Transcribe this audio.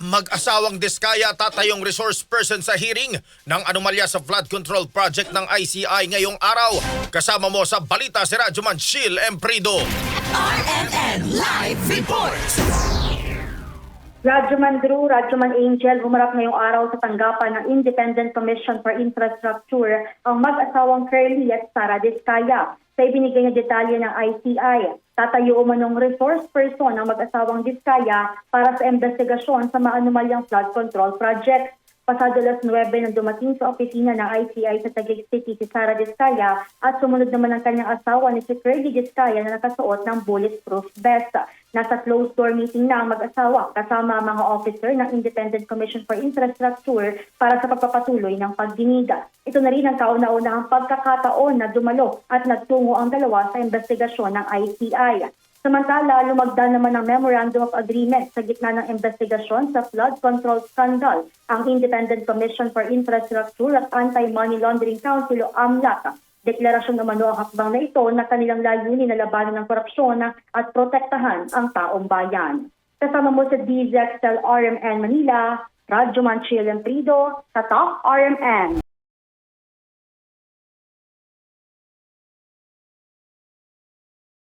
Mag-asawang Diskaya tatayong resource person sa hearing ng anomalya sa flood control project ng ICI ngayong araw. Kasama mo sa balita si Radyoman Sheil Emprido. RMN Live Report. Radyoman Drew, Radyoman Angel, humarap ngayong araw sa tanggapan ng Independent Commission for Infrastructure ang mag-asawang Curly at Sara Diskaya. Sa ibinigay na detalye ng ICI, tatayo umanong resource person ang mag-asawang Diskaya para sa investigasyon sa maanumalyang flood control project. Pasado alas 9 nang dumating sa opisina ng ICI sa Taguig City si Sara Diskaya at sumunod naman ang kanyang asawa ni si Curly Diskaya na nakasuot ng bulletproof vest. Nasa closed door meeting na ang mag-asawa kasama mga officer ng Independent Commission for Infrastructure para sa pagpapatuloy ng pagdiniga. Ito na rin ang kauna-unahang pagkakataon na dumalo at nagtungo ang dalawa sa investigasyon ng ICI. Samantala, lumagda naman ang Memorandum of Agreement sa gitna ng investigasyon sa flood control scandal ang Independent Commission for Infrastructure at Anti-Money Laundering Council o AMLAC. Deklarasyon naman ang hakbang na ito na kanilang layunin na labanan ng korupsyon at protektahan ang taong bayan. Kasama mo sa DZXL RMN Manila, Radyo Manchil Prido, sa Top RMN.